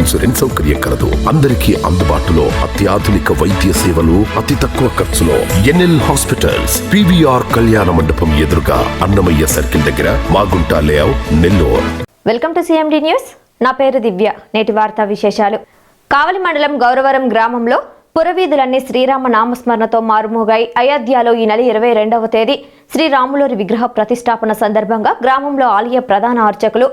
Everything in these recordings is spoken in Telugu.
ఇన్సూరెన్స్ సౌకర్యం కలదు. అందరికీ అందుబాటులో అత్యాధునిక వైద్య సేవలు అతి తక్కువ ఖర్చులో ఎన్ఎల్ హాస్పిటల్స్ పివిఆర్ కళ్యాణ మండపం ఎదురుగా అన్నమయ్య సర్కిల్ దగ్గర Magunta layout Nellore. Welcome to CMD news. నా పేరు దివ్య. నేటి వార్తా విశేషాలు. కావలి మండలం గౌరవరం గ్రామంలో పురవీధులన్నీ శ్రీరామ నామస్మరణతో మారుమోగాయి. అయోధ్యలో ఈ నెల ఇరవై రెండవ తేదీ శ్రీరాములూరి విగ్రహ ప్రతిష్టాపన సందర్భంగా గ్రామంలో ఆలయ ప్రధాన అర్చకులు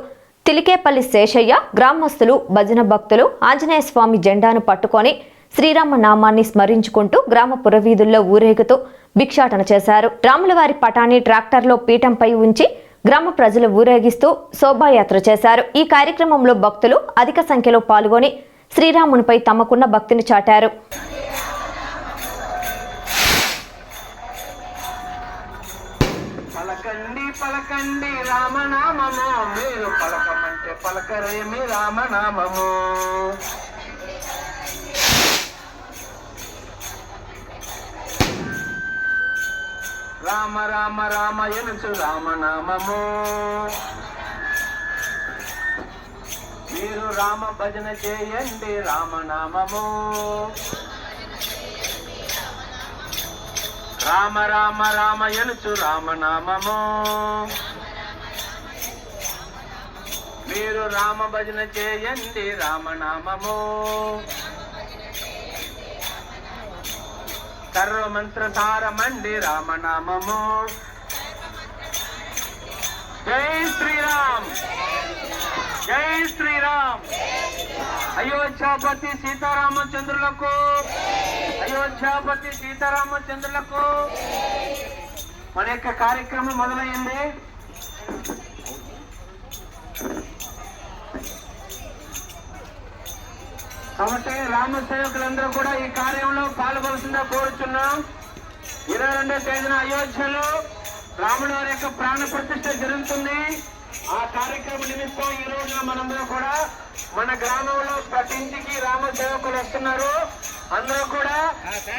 తిలికేపల్లి శేషయ్య గ్రామస్తులు భజన భక్తులు ఆంజనేయ స్వామి జెండాను పట్టుకొని శ్రీరామ నామాన్ని స్మరించుకుంటూ గ్రామ పురవీధుల్లో ఊరేగుతూ భిక్షాటన చేశారు. రాములవారి పటాన్ని ట్రాక్టర్లో పీఠంపై ఉంచి గ్రామ ప్రజలు ఊరేగిస్తూ శోభాయాత్ర చేశారు. ఈ కార్యక్రమంలో భక్తులు అధిక సంఖ్యలో పాల్గొని శ్రీరామునిపై తమకున్న భక్తిని చాటారు. పలకండి పలకండి రామనామము. మీరు పలకమంటే పలకరేమి రామనామము. రామ రామ రామ ఎనుచు రామనామము. మీరు రామ భజన చేయండి రామనామము. రామ రామ రామ ఎనుచు రామనామము. మీరు రామ భజన చేయండి రామనామము. సర్వమంత్ర సారమండి రామనామము. జై శ్రీరామ్. జై శ్రీరామ్. అయోధ్యాపతి సీతారామచంద్రులకు అయోధ్యాపతి సీతారామచంద్రులకు మన యొక్క కార్యక్రమం మొదలైంది కాబట్టి రామ సేవకులందరూ కూడా ఈ కార్యంలో పాల్గొలసిందా కోరుచున్నాం. ఇరవై రెండో తేదీన అయోధ్యలో రాముడు వారి యొక్క ప్రాణ ప్రతిష్ట జరుగుతుంది. ఆ కార్యక్రమ నిమిత్తం ఈ రోజున మనందరూ కూడా మన గ్రామంలో ప్రతి ఇంటికి రామ సేవకులు వస్తున్నారు. అందరూ కూడా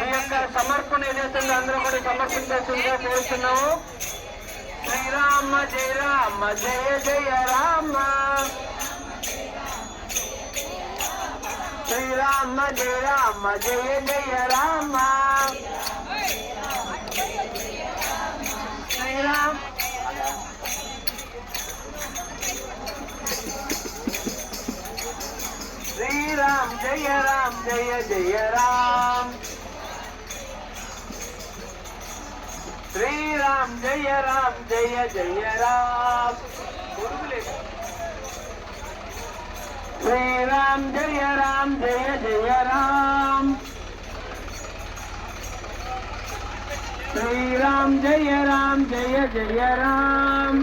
మీ యొక్క సమర్పణ ఏదైతుందో అందరూ కూడా సమర్పించేస్తుందిగా కోరుతున్నాము. శ్రీరామ జయ రామ జయ జయ రామ. శ్రీరామ జయ రామ జయ జయ రామ. శ్రీరామ్. శ్రీరామ్ జయ రామ్ జయ జయ రామ్ శ్రీరామ్ జయ రామ్ జయ జయ రామ్ శ్రీరామ్ జయ రామ్ జయ జయ రామ్ శ్రీరామ్ జయ రామ్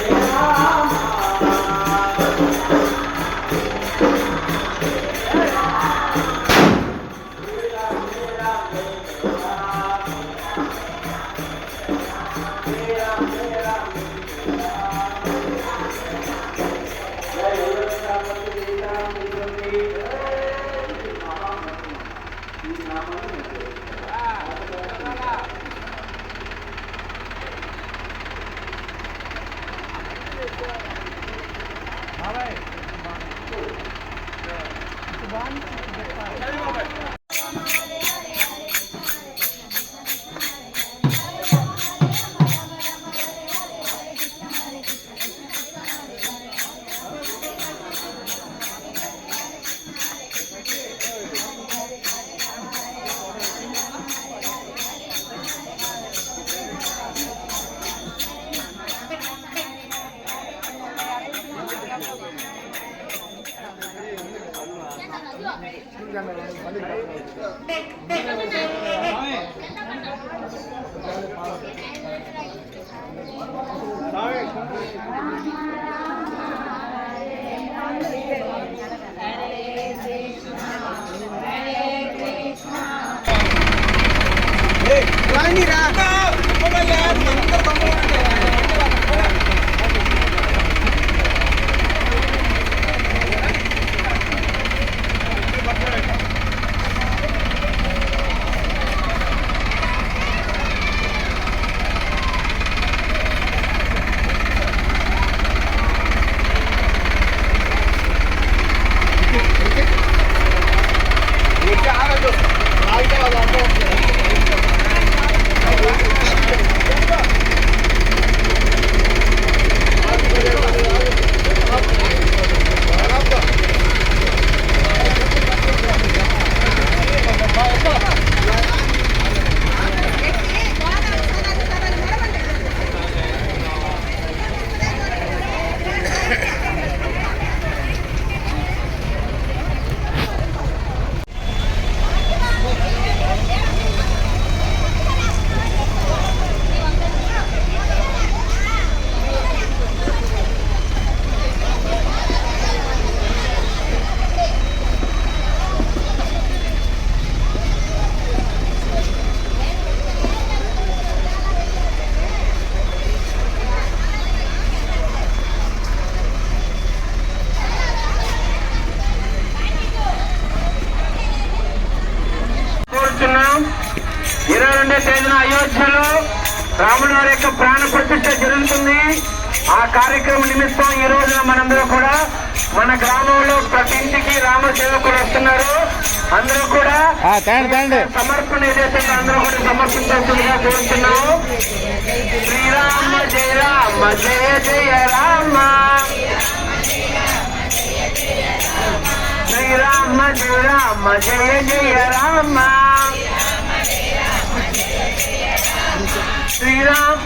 네, 라인이라. మనందరూ కూడా మన గ్రామంలో ప్రతి ఇంటికి రామ సేవకులు వస్తున్నారు. అందరూ కూడా సమర్పణ ఏదైతే అందరూ కూడా సమర్పించాల్సిందిగా కోరుతున్నాము శ్రీరామ జయ రామ జయ జయ రామ. శ్రీరామ జయ రామ జయ జయ రామ. శ్రీరామ్.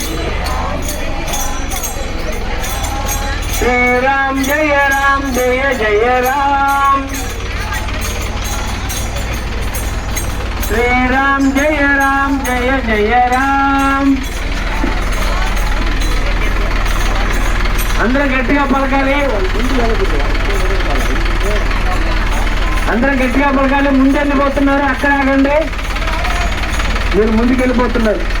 శ్రీరామ్ జయ రామ్ జయ జయ రామ్. శ్రీరామ్ జయ రామ్ జయ జయ రామ్. అందరం గట్టిగా పలకాలి. అందరం గట్టిగా పలకాలి. ముందెళ్ళిపోతున్నారు. అక్కడ ఆగండి. మీరు ముందుకెళ్ళిపోతున్నారు.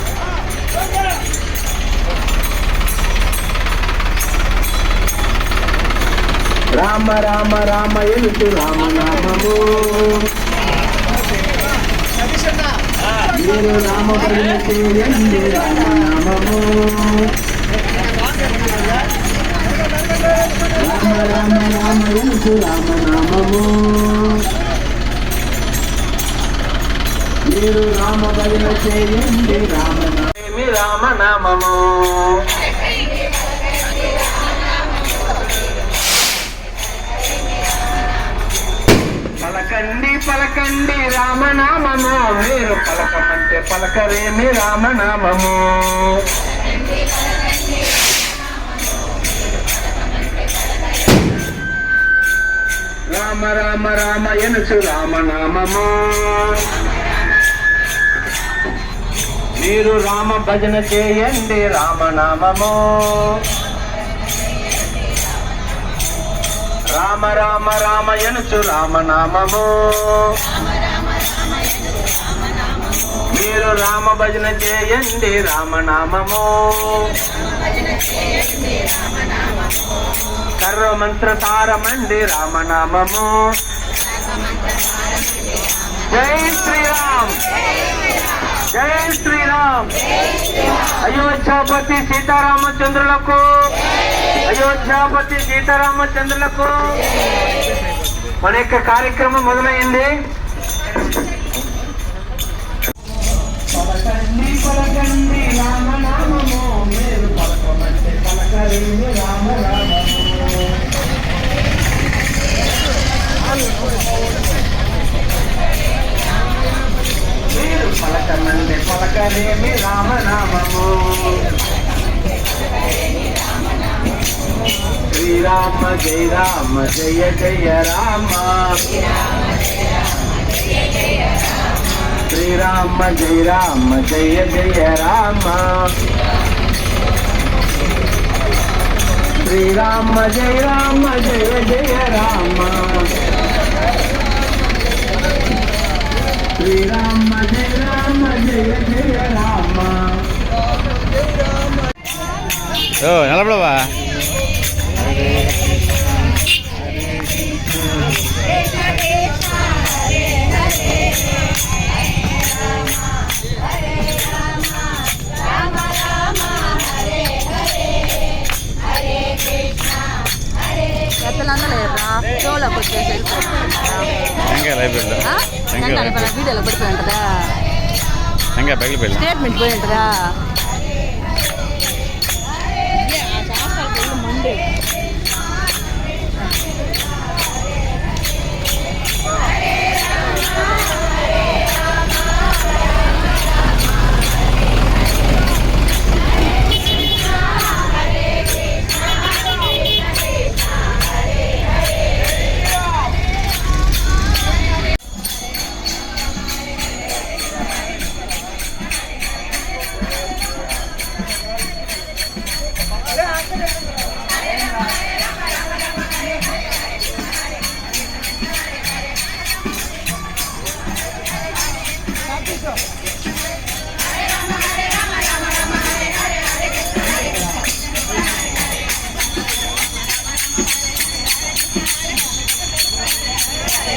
రామ రామ రామ ఎలుసు రామనామము మీరు రామ భజన రామనామము రామ రామ రామ ఎలుసు రామనామము మీరు రామ భజన చేయండి రామనామమి రామనామము పలకండి పలకండి రామనామము. మీరు పలకమంటే పలకరేమి రామనామము. రామ రామ రామ ఎనుసు రామనామము. మీరు రామ భజన చేయండి రామనామము. రామ రామ రామయనుచు రామనామము. మీరు రామ భజన చేయండి రామనామము. కర్ర మంత్ర సారమండి రామనామము. జై శ్రీరామ్. జై శ్రీరామ్. అయోధ్యాపతి సీతారామచంద్రులకు అయోధ్యాపతి సీతారామచంద్రులకు మన యొక్క కార్యక్రమం మొదలైంది. పలకండి పలకండి శ్రీరామ జయ రామ జయ జయ రామ శ్రీరామ జయ రామ జయ జయ రామ శ్రీరామ జయ రామ జయ జయ రామ శ్రీరామ జయ రామ జయ జయ రామ ఓ నిలబడవా எங்கே பைக்கில் போயிடலாம்? ஸ்டேட்மெண்ட் போயிட்டுறா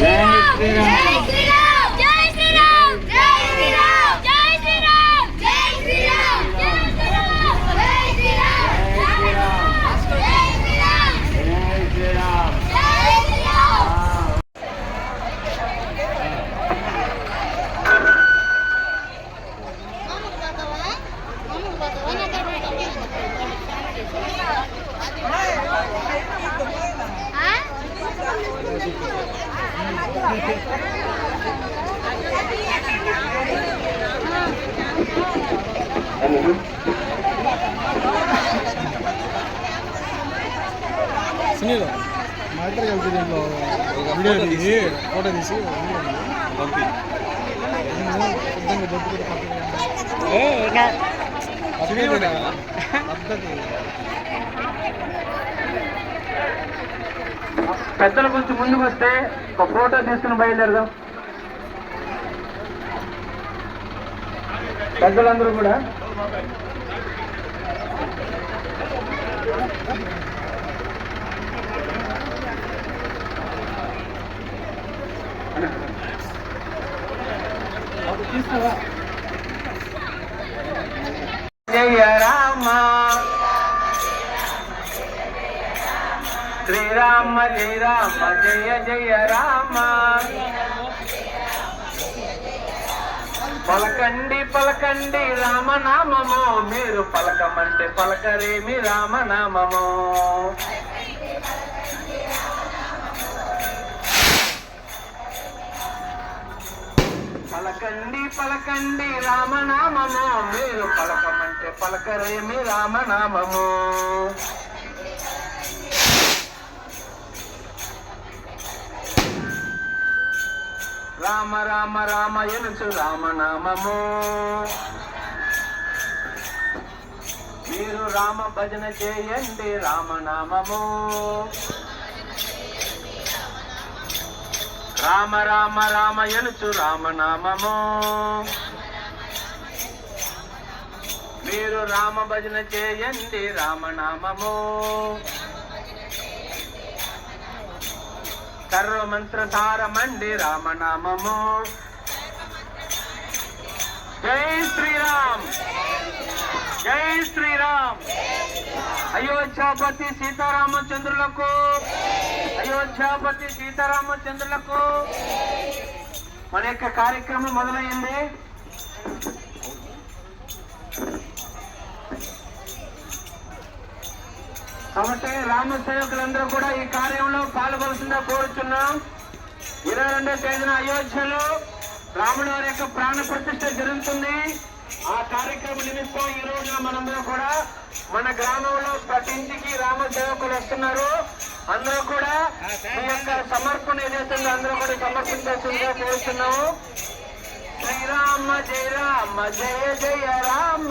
జై శ్రీరామ్ జై పెద్దల గురించి ముందుకు వస్తే ఒక ఫోటో తీసుకుని బయలుదేరదాం. పెద్దలందరూ కూడా. జయ రామ జయ రామ జయ జయ రామ. పలకండి పలకండి రామనామము. మీరు పలకమంటే పలకరేమి రామనామము. పలకండి పలకండి రామనామము. మీరు పలకమంటే పలకరేమి రామనామము. రామ రామ రామ ఎనుచు రామనామము. మీరు రామ భజన చేయండి రామనామము. రామ రామ రామ ఎనుచు రామనామము. మీరు రామ భజన చేయండి రామనామము. సర్వమంత్రసారమండి రామనామము. జై శ్రీరామ్. జై శ్రీరామ్. అయోధ్యాపతి సీతారామచంద్రులకు అయోధ్యాపతి సీతారామచంద్రులకు మన యొక్క కార్యక్రమం మొదలైంది. కాబట్టి రామ సేవకులందరూ కూడా ఈ కార్యంలో పాల్గొల్సిందిగా కోరుచున్నాం. ఇరవై రెండో తేదీన అయోధ్యలో రాముడు వారి యొక్క ప్రాణ ప్రతిష్ట జరుగుతుంది. ఆ కార్యక్రమం నిమిత్తం ఈ రోజున మనందరూ కూడా మన గ్రామంలో ప్రతి ఇంటికి రామ సేవకులు వస్తున్నారు. అందరూ కూడా మీ యొక్క సమర్పణ ఏదైతే అందరూ కూడా సమర్పించాల్సిందిగా కోరుతున్నాము శ్రీరామ జయ రామ జయ జయ రామ.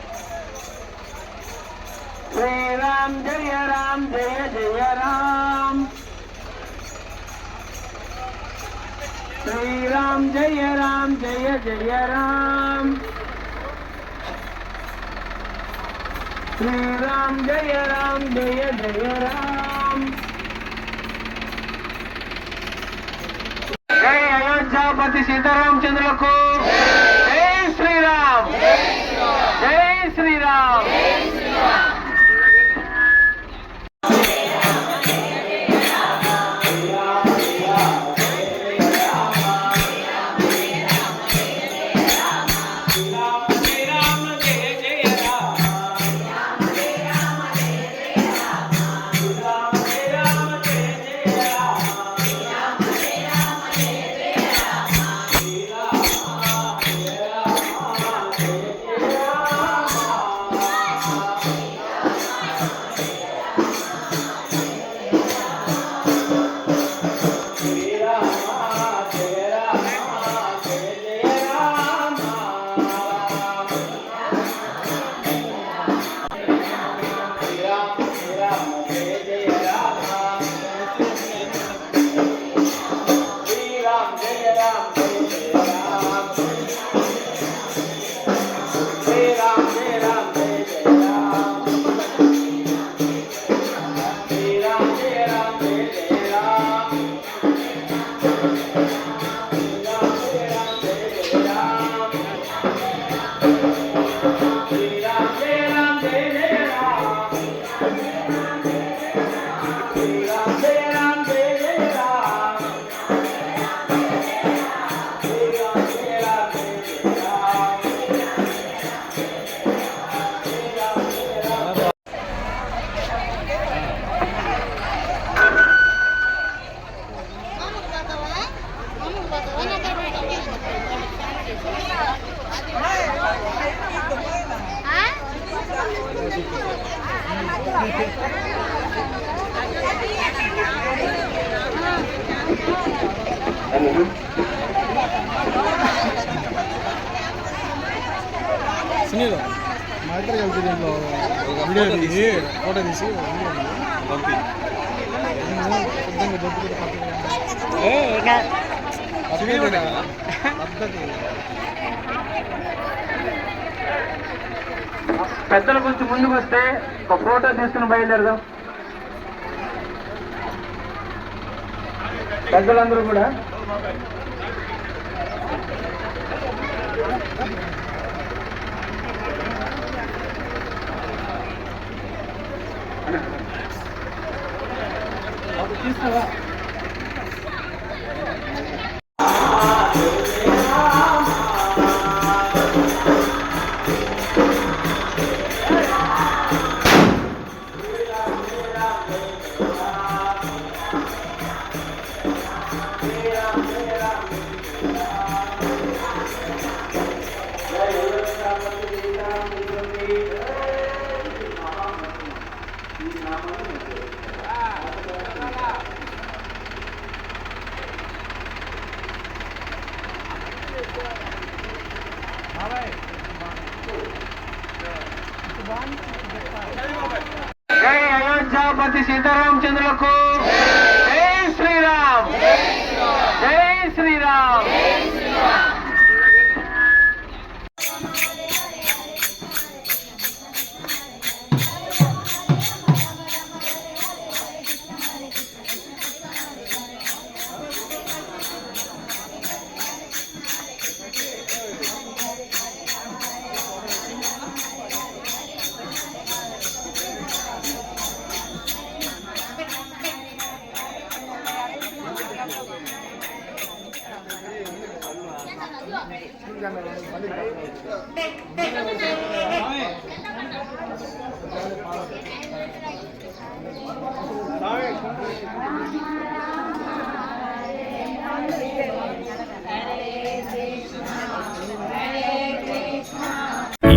కొడుకులేదు శ్రీరామ్ జయ రామ్ జయ జయ రామ్ శ్రీరామ్ జయ రామ్ జయ జయ రామ్ శ్రీరామ్ జయ రామ్ జయ జయ రామ్ జై అయోధ్యాపతి సీతారామచంద్రులకు జై శ్రీరామ్ జై శ్రీరామ్ సునీల్ పెద్దల కొంచెం ముందుకు వస్తే ఒక ఫోటో తీసుకుని బయలుదేరదాం. పెద్దలందరూ కూడా. జై అయోధ్యాపతి సీతారామచంద్రులకు జై శ్రీరామ్. జై శ్రీరామ్.